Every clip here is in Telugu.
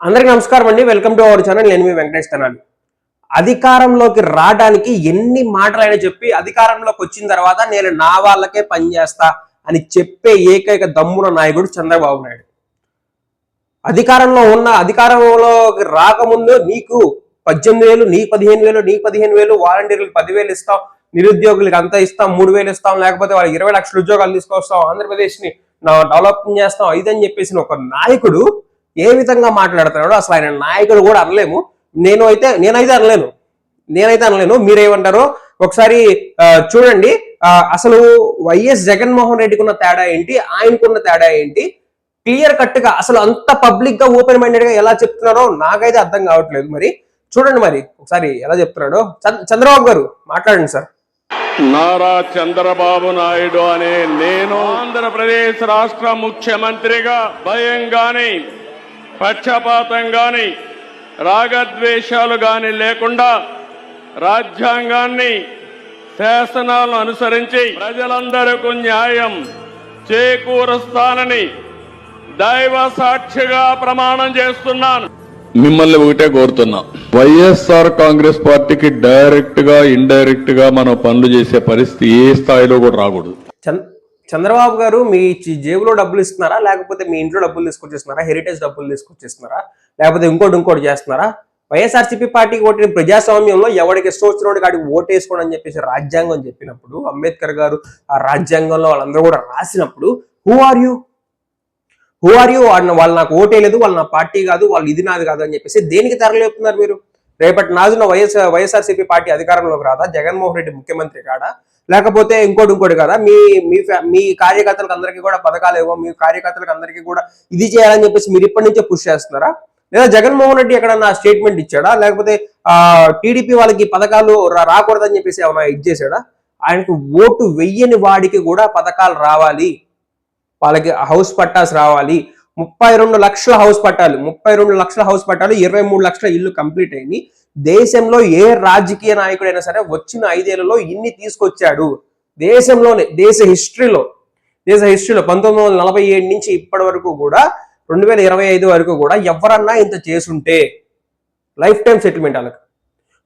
అందరికీ నమస్కారం అండి. వెల్కమ్ టు అవర్ ఛానల్ నేను మీ వెంకటేష్ తనాలి. అధికారంలోకి రావడానికి ఎన్ని మాటలైనా చెప్పి అధికారంలోకి వచ్చిన తర్వాత నేను నా వాళ్ళకే పనిచేస్తా అని చెప్పే ఏకైక దమ్మున నాయకుడు చంద్రబాబు నాయుడు. అధికారంలో ఉన్న అధికారంలోకి రాకముందు నీకు పద్దెనిమిది వేలు నీ పదిహేను వేలు నీ పదిహేను వేలు వాలంటీర్లకు పదివేలు ఇస్తాం నిరుద్యోగులకు అంతా ఇస్తాం మూడు వేలు ఇస్తాం లేకపోతే వాళ్ళకి ఇరవై లక్షల ఉద్యోగాలు తీసుకొస్తాం ఆంధ్రప్రదేశ్ని డెవలప్ చేస్తాం ఇదని చెప్పేసి ఒక నాయకుడు ఏ విధంగా మాట్లాడుతున్నాడో అసలు ఆయన నాయకుడు కూడా అనలేము. నేను అయితే నేనైతే అనలేను. నేనైతే అనలేను. మీరేమంటారో ఒకసారి ఆ, చూడండి. అసలు వైఎస్ జగన్మోహన్ రెడ్డికి ఉన్న తేడా ఏంటి? ఆయనకున్న తేడా ఏంటి? క్లియర్ కట్గా అసలు అంత పబ్లిక్గా ఓపెన్ మైండెడ్గా ఎలా చెప్తున్నారో నాకైతే అర్థం కావట్లేదు మరి. చూడండి మరి ఒకసారి ఎలా చెప్తున్నాడో. చంద్ర- చంద్రబాబు గారు మాట్లాడండి సార్. నారా చంద్రబాబు నాయుడు అనే నేను ఆంధ్రప్రదేశ్ రాష్ట్ర ముఖ్యమంత్రిగా భయం గాని పక్షపాతం గాని రాగద్వేషాలు గాని లేకుండా రాజ్యాంగాన్ని శాసనాలను అనుసరించి ప్రజలందరకు న్యాయం చేకూరుస్తానని దైవ సాక్షిగా ప్రమాణం చేస్తున్నాను. మిమ్మల్ని ఒకటే కోరుతున్నా. వైఎస్ఆర్ కాంగ్రెస్ పార్టీకి డైరెక్ట్గా ఇండైరెక్ట్గా మనం పనులు చేసే పరిస్థితి ఏ స్థాయిలో కూడా రాకూడదు. చంద్రబాబు గారు మీ జేబులో డబ్బులు ఇస్తున్నారా? లేకపోతే మీ ఇంట్లో డబ్బులు తీసుకొచ్చేస్తున్నారా? హెరిటేజ్ డబ్బులు తీసుకొచ్చేస్తున్నారా? లేకపోతే ఇంకోటి ఇంకోటి చేస్తున్నారా? వైఎస్ఆర్సీపీ పార్టీకి ఓటిన ప్రజాస్వామ్యంలో ఎవరికి ఇష్టం వచ్చినోడికి కాడికి ఓటు అని చెప్పేసి రాజ్యాంగం చెప్పినప్పుడు అంబేద్కర్ గారు ఆ రాజ్యాంగంలో వాళ్ళందరూ కూడా రాసినప్పుడు who are you who are you వాళ్ళు వాళ్ళు నాకు ఓటేయలేదు వాళ్ళు నా పార్టీ కాదు వాళ్ళు ఇది నాది కాదు అని చెప్పేసి దేనికి తరలేపుతున్నారు మీరు? రేపటి నాజున వైఎస్ వైఎస్ఆర్సీపీ పార్టీ అధికారంలోకి రాదా? జగన్మోహన్ రెడ్డి ముఖ్యమంత్రి కాడా? లేకపోతే ఇంకోటి ఇంకోటి కదా? మీ మీ మీ కార్యకర్తలకు అందరికీ కూడా పథకాలు ఏవో మీ కార్యకర్తలకు అందరికీ కూడా ఇది చేయాలని చెప్పేసి మీరు ఇప్పటి నుంచే పుష్ చేస్తున్నారా? లేదా జగన్మోహన్ రెడ్డి ఎక్కడన్నా స్టేట్మెంట్ ఇచ్చాడా? లేకపోతే ఆ టీడీపీ వాళ్ళకి పథకాలు రా- రాకూడదని చెప్పేసి ఏమైనా ఇచ్చేసాడా ఆయనకు ఓటు వెయ్యని వాడికి కూడా పథకాలు రావాలి. వాళ్ళకి హౌస్ పట్టాస్ రావాలి. ముప్పై రెండు లక్షల హౌస్ పట్టాలు ముప్పై రెండు లక్షల హౌస్ పట్టాలు ఇరవై మూడు లక్షల ఇల్లు కంప్లీట్ అయింది. దేశంలో ఏ రాజకీయ నాయకుడైనా సరే వచ్చిన ఐదేళ్ళలో ఇన్ని తీసుకొచ్చాడు. దేశంలోనే దేశ హిస్టరీలో దేశ హిస్టరీలో పంతొమ్మిది వందల నలభై ఏడు నుంచి ఇప్పటి వరకు కూడా రెండు వేల ఇరవై ఐదు వరకు కూడా ఎవరన్నా ఇంత చేసుంటే లైఫ్ టైం సెటిల్మెంట్ వాళ్ళకి.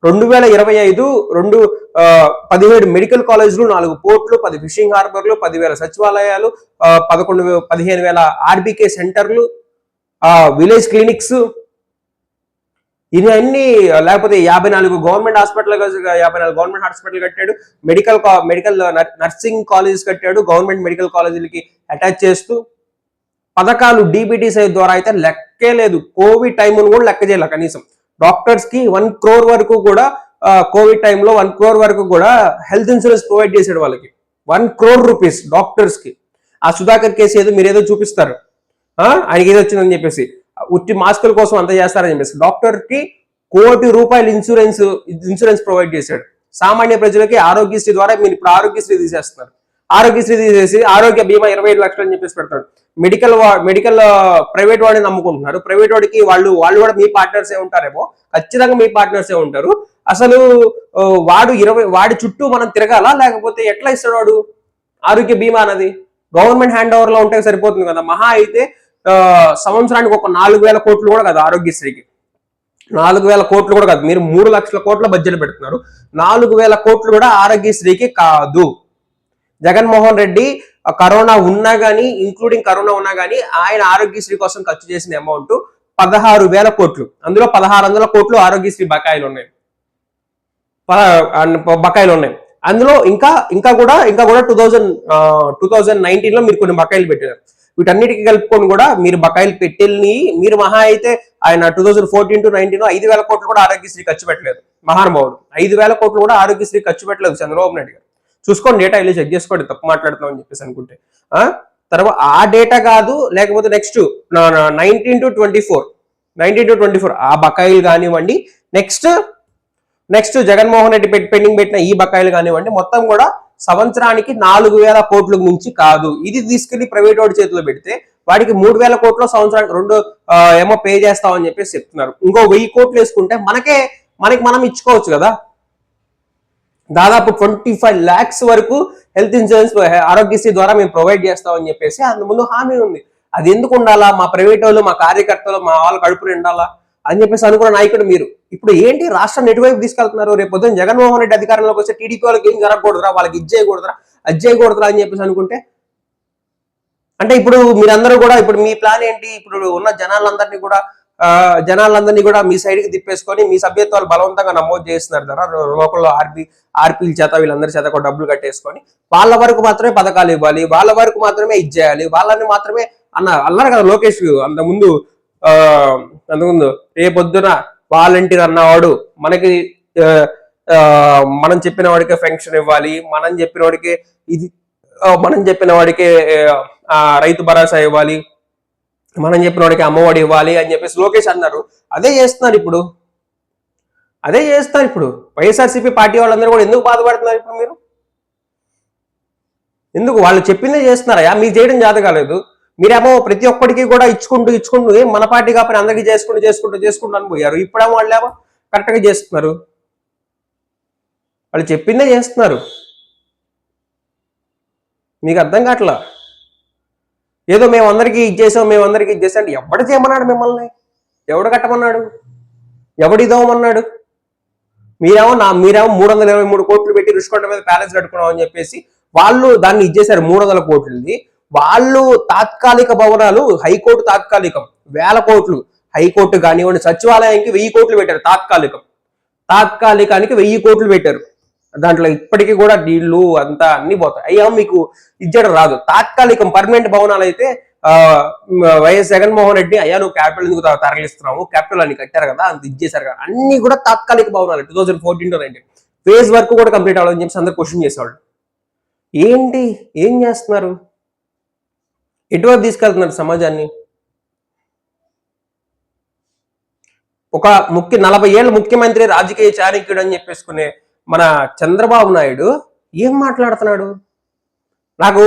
రెండు వేల ఇరవై ఐదు రెండు పదిహేడు మెడికల్ కాలేజీలు నాలుగు పోర్ట్లు పది ఫిషింగ్ హార్బర్లు పదివేల సచివాలయాలు పదకొండు పదిహేను వేల ఆర్బీకే సెంటర్లు విలేజ్ క్లినిక్స్ ఇవన్నీ లేకపోతే యాభై నాలుగు గవర్నమెంట్ హాస్పిటల్ యాభై నాలుగు గవర్నమెంట్ హాస్పిటల్ కట్టాడు. మెడికల్ మెడికల్ నర్సింగ్ కాలేజెస్ కట్టాడు. గవర్నమెంట్ మెడికల్ కాలేజీలకి అటాచ్ చేస్తూ పథకాలు డిబిటీసీ ద్వారా అయితే లెక్కే లేదు. కోవిడ్ టైం కూడా లెక్క చేయాలి కనీసం. డాక్టర్స్కి వన్ క్రోర్ వరకు కూడా కోవిడ్ టైంలో వన్ క్రోర్ వరకు కూడా హెల్త్ ఇన్సూరెన్స్ ప్రొవైడ్ చేసాడు వాళ్ళకి. వన్ క్రోర్ రూపీస్ డాక్టర్స్కి. ఆ సుధాకర్ కేసు ఏదో మీరు ఏదో చూపిస్తారు. ఆయనకి ఏదో వచ్చిందని చెప్పేసి. ఉట్టి మాస్కుల కోసం అంత చేస్తారని చెప్పేసి. డాక్టర్కి కోటి రూపాయల ఇన్సూరెన్స్ ఇన్సూరెన్స్ ప్రొవైడ్ చేశాడు. సామాన్య ప్రజలకి ఆరోగ్యశ్రీ ద్వారా మీరు ఇప్పుడు ఆరోగ్యశ్రీ తీసేస్తున్నారు. ఆరోగ్యశ్రీ తీసేసి ఆరోగ్య బీమా ఇరవై ఐదు లక్షలు అని చెప్పేసి పెడతాడు. మెడికల్ మెడికల్ ప్రైవేట్ వాడిని నమ్ముకుంటున్నారు. ప్రైవేట్ వాడికి వాళ్ళు వాళ్ళు కూడా మీ పార్ట్నర్సే ఉంటారేమో ఖచ్చితంగా మీ పార్ట్నర్సే ఉంటారు. అసలు వాడు ఇరవై వాడి చుట్టూ మనం తిరగాల? లేకపోతే ఎట్లా ఇస్తాడు వాడు? ఆరోగ్య బీమా అన్నది. గవర్నమెంట్ హ్యాండ్ ఓవర్లో ఉంటే సరిపోతుంది కదా? మహా అయితే సంవత్సరానికి ఒక నాలుగు వేల కోట్లు కూడా కాదు ఆరోగ్యశ్రీకి. నాలుగు వేల కోట్లు కూడా కాదు. మీరు మూడు లక్షల కోట్ల బడ్జెట్ పెడుతున్నారు. నాలుగు వేల కోట్లు కూడా ఆరోగ్యశ్రీకి కాదు. జగన్మోహన్ రెడ్డి కరోనా ఉన్నా కానీ ఇంక్లూడింగ్ కరోనా ఉన్నా కానీ ఆయన ఆరోగ్యశ్రీ కోసం ఖర్చు చేసిన అమౌంట్ పదహారు వేల కోట్లు. అందులో పదహారు వందల కోట్లు ఆరోగ్యశ్రీ బకాయిలు ఉన్నాయి. బకాయిలు ఉన్నాయి. అందులో ఇంకా ఇంకా కూడా ఇంకా కూడా టూ థౌజండ్ టూ థౌజండ్ నైన్టీన్లో మీరు కొన్ని బకాయిలు పెట్టారు. వీటన్నిటికీ కలుపుకొని కూడా మీరు బకాయిలు పెట్టెల్ని మీరు మహా అయితే ఆయన two thousand fourteen to nineteen ఐదు వేల కోట్లు కూడా ఆరోగ్యశ్రీ ఖర్చు పెట్టలేదు. మహానుభావుడు. ఐదు వేల కోట్లు కూడా ఆరోగ్యశ్రీ ఖర్చు పెట్టలేదు చంద్రబాబు నాయుడు గారు. చూసుకోండి డేటా వెళ్ళి చెక్ చేసుకోండి తప్పు మాట్లాడుతున్నాం అని చెప్పేసి అనుకుంటే. ఆ? తర్వాత ఆ డేటా కాదు లేకపోతే next nineteen to twenty four nineteen to twenty four ఆ బకాయిలు కానివ్వండి నెక్స్ట్ నెక్స్ట్ జగన్మోహన్ రెడ్డి పెట్టి పెండింగ్ పెట్టిన ఈ బకాయిలు కానివ్వండి మొత్తం కూడా సంవత్సరానికి నాలుగు వేల కోట్లకు మించి కాదు. ఇది తీసుకెళ్ళి ప్రైవేట్ వాడి చేతిలో పెడితే వాడికి మూడు వేల కోట్లు సంవత్సరానికి రెండు ఏమో పే చేస్తామని చెప్పేసి చెప్తున్నారు. ఇంకో వెయ్యి కోట్లు వేసుకుంటే మనకే మనకి మనం ఇచ్చుకోవచ్చు కదా? దాదాపు ట్వంటీ ఫైవ్ ల్యాక్స్ వరకు హెల్త్ ఇన్సూరెన్స్ ఆరోగ్యశ్రీ ద్వారా మేము ప్రొవైడ్ చేస్తామని చెప్పేసి అందు ముందు హామీ ఉంది. అది ఎందుకు ఉండాలా? మా ప్రైవేట్ వాళ్ళు మా కార్యకర్తలు మా వాళ్ళు కడుపు నిండాలా? అని చెప్పేసి అనుకున్న నాయకుడు మీరు. ఇప్పుడు ఏంటి రాష్ట్రాన్ని ఎటువైపు తీసుకెళ్తున్నారు? రేపు పొద్దున్న జగన్మోహన్ రెడ్డి అధికారంలోకి వస్తే టీడీపీ వాళ్ళకి ఏం జరగకూడదురా? వాళ్ళకి ఇది చేయకూడదురా? అది చేయకూడదురా? అని చెప్పేసి అనుకుంటే? అంటే ఇప్పుడు మీరందరూ కూడా ఇప్పుడు మీ ప్లాన్ ఏంటి? ఇప్పుడు ఉన్న జనాలందరినీ కూడా జనాలందరినీ కూడా మీ సైడ్కి తిప్పేసుకొని మీ సభ్యత్వాలు బలవంతంగా నమోదు చేస్తున్నారు కదా? లోకల్లో ఆర్పీ ఆర్పీల చేత వీళ్ళందరి చేత కూడా డబ్బులు కట్టేసుకొని వాళ్ళ వరకు మాత్రమే పథకాలు ఇవ్వాలి. వాళ్ళ వరకు మాత్రమే ఇది చేయాలి. వాళ్ళని మాత్రమే అన్న అన్నారు కదా లోకేష్ అంత ముందు అందుకుందు రేపొద్దున వాలంటీర్ అన్నవాడు మనకి మనం చెప్పిన వాడికి ఫెన్షన్ ఇవ్వాలి మనం చెప్పిన వాడికి ఇది మనం చెప్పిన వాడికి ఆ, రైతు భరోసా ఇవ్వాలి మనం చెప్పిన వాడికి అమ్మఒడి ఇవ్వాలి అని చెప్పేసి లోకేష్ అన్నారు. అదే చేస్తున్నారు ఇప్పుడు. అదే చేస్తున్నారు ఇప్పుడు. వైఎస్ఆర్సీపీ పార్టీ వాళ్ళందరూ కూడా ఎందుకు బాధపడుతున్నారు ఇప్పుడు మీరు? ఎందుకు? వాళ్ళు చెప్పిందే చేస్తున్నారా? మీరు చేయడం జాత కాలేదు మీరేమో ప్రతి ఒక్కడికి కూడా ఇచ్చుకుంటూ ఇచ్చుకుంటూ మన పార్టీ కాకపోతే అందరికీ చేసుకుంటూ చేసుకుంటూ చేసుకుంటూ అని పోయారు ఇప్పుడేమో వాళ్ళేమో కరెక్ట్గా చేస్తున్నారు. వాళ్ళు చెప్పిందే చేస్తున్నారు. మీకు అర్థం కావట్లా? ఏదో మేము అందరికీ ఇచ్చేసాం మేము అందరికీ ఇచ్చేసాం అంటే ఎవడు చేయమన్నాడు మిమ్మల్ని? ఎవడు కట్టమన్నాడు? ఎవడు ఇదవమన్నాడు మీరేమో నా మీరేమో మూడు వందల ఇరవై మూడు కోట్లు పెట్టి రుషికొండ మీద ప్యాలెస్ కట్టుకున్నాం అని చెప్పేసి వాళ్ళు దాన్ని ఇచ్చేసారు మూడు వందల కోట్లది. వాళ్ళు తాత్కాలిక భవనాలు హైకోర్టు తాత్కాలికం. వేల కోట్లు. హైకోర్టు కానివ్వండి సచివాలయానికి వెయ్యి కోట్లు పెట్టారు తాత్కాలికం. తాత్కాలికానికి వెయ్యి కోట్లు పెట్టారు. దాంట్లో ఇప్పటికీ కూడా నీళ్ళు అంతా అన్ని పోతాయి. అయ్యా మీకు ఇచ్చడం రాదు. తాత్కాలికం పర్మనెంట్ భవనాలు అయితే వైఎస్ జగన్మోహన్ రెడ్డి అయ్యా నువ్వు క్యాపిటల్ ఎందుకు తరలిస్తున్నావు? క్యాపిటల్ అని కట్టారు కదా అంత ఇచ్చేసారు కదా. అన్ని కూడా తాత్కాలిక భవనాలు. Two thousand fourteen to nineteen. Phase work కూడా కంప్లీట్ అవ్వాలని చెప్పి అందరు క్వశ్చన్ చేసేవాళ్ళు. ఏంటి? ఏం చేస్తున్నారు? ఎటువైపు తీసుకెళ్తున్నారు సమాజాన్ని? ఒక ముఖ్య నలభై ఏళ్ళ ముఖ్యమంత్రి రాజకీయ చాణక్యుడు అని చెప్పేసుకునే మన చంద్రబాబు నాయుడు ఏం మాట్లాడుతున్నాడు? నాకు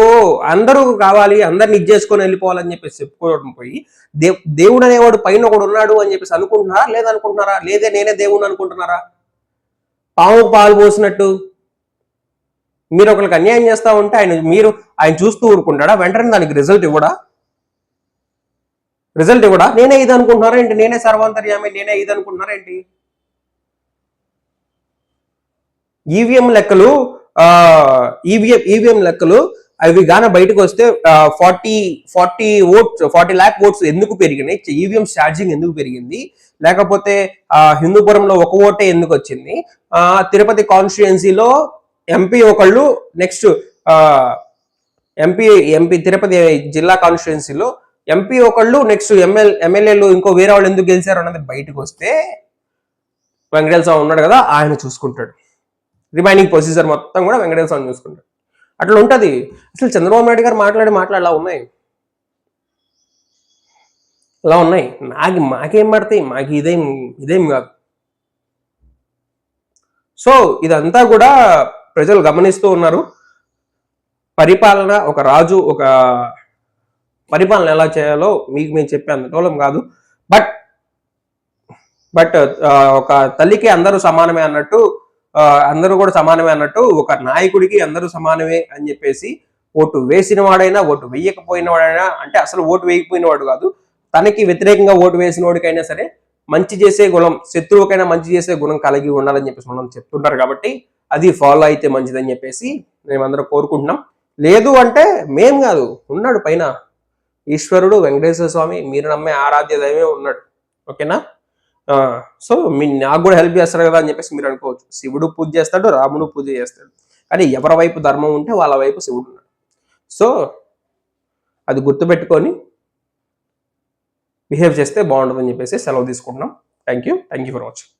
అందరూ కావాలి అందరిని ఇచ్చేసుకొని వెళ్ళిపోవాలని చెప్పేసి చెప్పుకోవడం పోయి దే దేవుడు అనేవాడు పైన ఒకడు ఉన్నాడు అని చెప్పేసి అనుకుంటున్నారా లేదనుకుంటున్నారా? లేదే నేనే దేవుడు అనుకుంటున్నారా? పాము పాలు పోసినట్టు మీరు ఒకరికి అన్యాయం చేస్తా ఉంటే ఆయన మీరు ఆయన చూస్తూ ఊరుకుంటాడా? వెంటనే దానికి రిజల్ట్ ఇవ్వడా? రిజల్ట్ ఇవ్వడా? నేనే ఇది అనుకుంటున్నారా ఏంటి? నేనే సర్వాంతర్యామి నేనే ఇది అనుకుంటున్నారా ఏంటి? ఈవీఎం లెక్కలు ఈవీఎం ఈవీఎం లెక్కలు అవి గాన బయటకు వస్తే forty forty votes forty lakh votes ఎందుకు పెరిగినాయి? ఈవీఎం ఛార్జింగ్ ఎందుకు పెరిగింది? లేకపోతే హిందూపురంలో ఒక ఓటే ఎందుకు వచ్చింది? తిరుపతి కాన్స్టిట్యుయెన్సీలో ఎంపీ ఒకళ్ళు నెక్స్ట్ ఎంపీ ఎంపీ తిరుపతి జిల్లా కాన్స్టిట్యున్సీలో ఎంపీ ఒకళ్ళు నెక్స్ట్ ఎమ్మెల్ ఎమ్మెల్యేలు ఇంకో వేరే వాళ్ళు ఎందుకు గెలిచారు అన్నది బయటకు వస్తే వెంకటేశ్వర స్వామి ఉన్నాడు కదా ఆయన చూసుకుంటాడు. రిమైనింగ్ ప్రొసీజర్ మొత్తం కూడా వెంకటేశ్వర స్వామి చూసుకుంటాడు. అట్లా ఉంటుంది. అసలు చంద్రబాబు నాయుడు గారు మాట్లాడే మాటలు అలా ఉన్నాయి. అలా ఉన్నాయి. నాకు మాకేం పడతాయి? మాకు ఇదేం ఇదేం కాదు. సో ఇదంతా కూడా ప్రజలు గమనిస్తూ ఉన్నారు. పరిపాలన ఒక రాజు ఒక పరిపాలన ఎలా చేయాలో మీకు మేము చెప్పాను టోలం కాదు. బట్ బట్ ఒక తల్లికి అందరూ సమానమే అన్నట్టు అందరూ కూడా సమానమే అన్నట్టు ఒక నాయకుడికి అందరూ సమానమే అని చెప్పేసి ఓటు వేసిన వాడైనా ఓటు వేయకపోయిన వాడైనా అంటే అసలు ఓటు వేయకపోయిన వాడు కాదు. తనకి వ్యతిరేకంగా ఓటు వేసిన వాడికైనా సరే మంచి చేసే గుణం శత్రువుకైనా మంచి చేసే గుణం కలిగి ఉండాలని చెప్పేసి మనం చెప్తుంటారు కాబట్టి అది ఫాలో అయితే మంచిదని చెప్పేసి మేమందరం కోరుకుంటున్నాం. లేదు అంటే మేం కాదు ఉన్నాడు పైన. ఈశ్వరుడు వెంకటేశ్వర స్వామి మీరు నమ్మే ఆరాధ్య దైవమే ఉన్నాడు. ఓకేనా? సో మీ నాకు కూడా హెల్ప్ చేస్తారు కదా అని చెప్పేసి మీరు అనుకోవచ్చు. శివుడు పూజ చేస్తాడు రాముడు పూజ చేస్తాడు. కానీ ఎవరి వైపు ధర్మం ఉంటే వాళ్ళ వైపు శివుడు ఉన్నాడు. సో అది గుర్తుపెట్టుకొని బిహేవ్ చేస్తే బాగుంటుందని చెప్పేసి సెలవు తీసుకుంటున్నాం. Thank you thank you for watching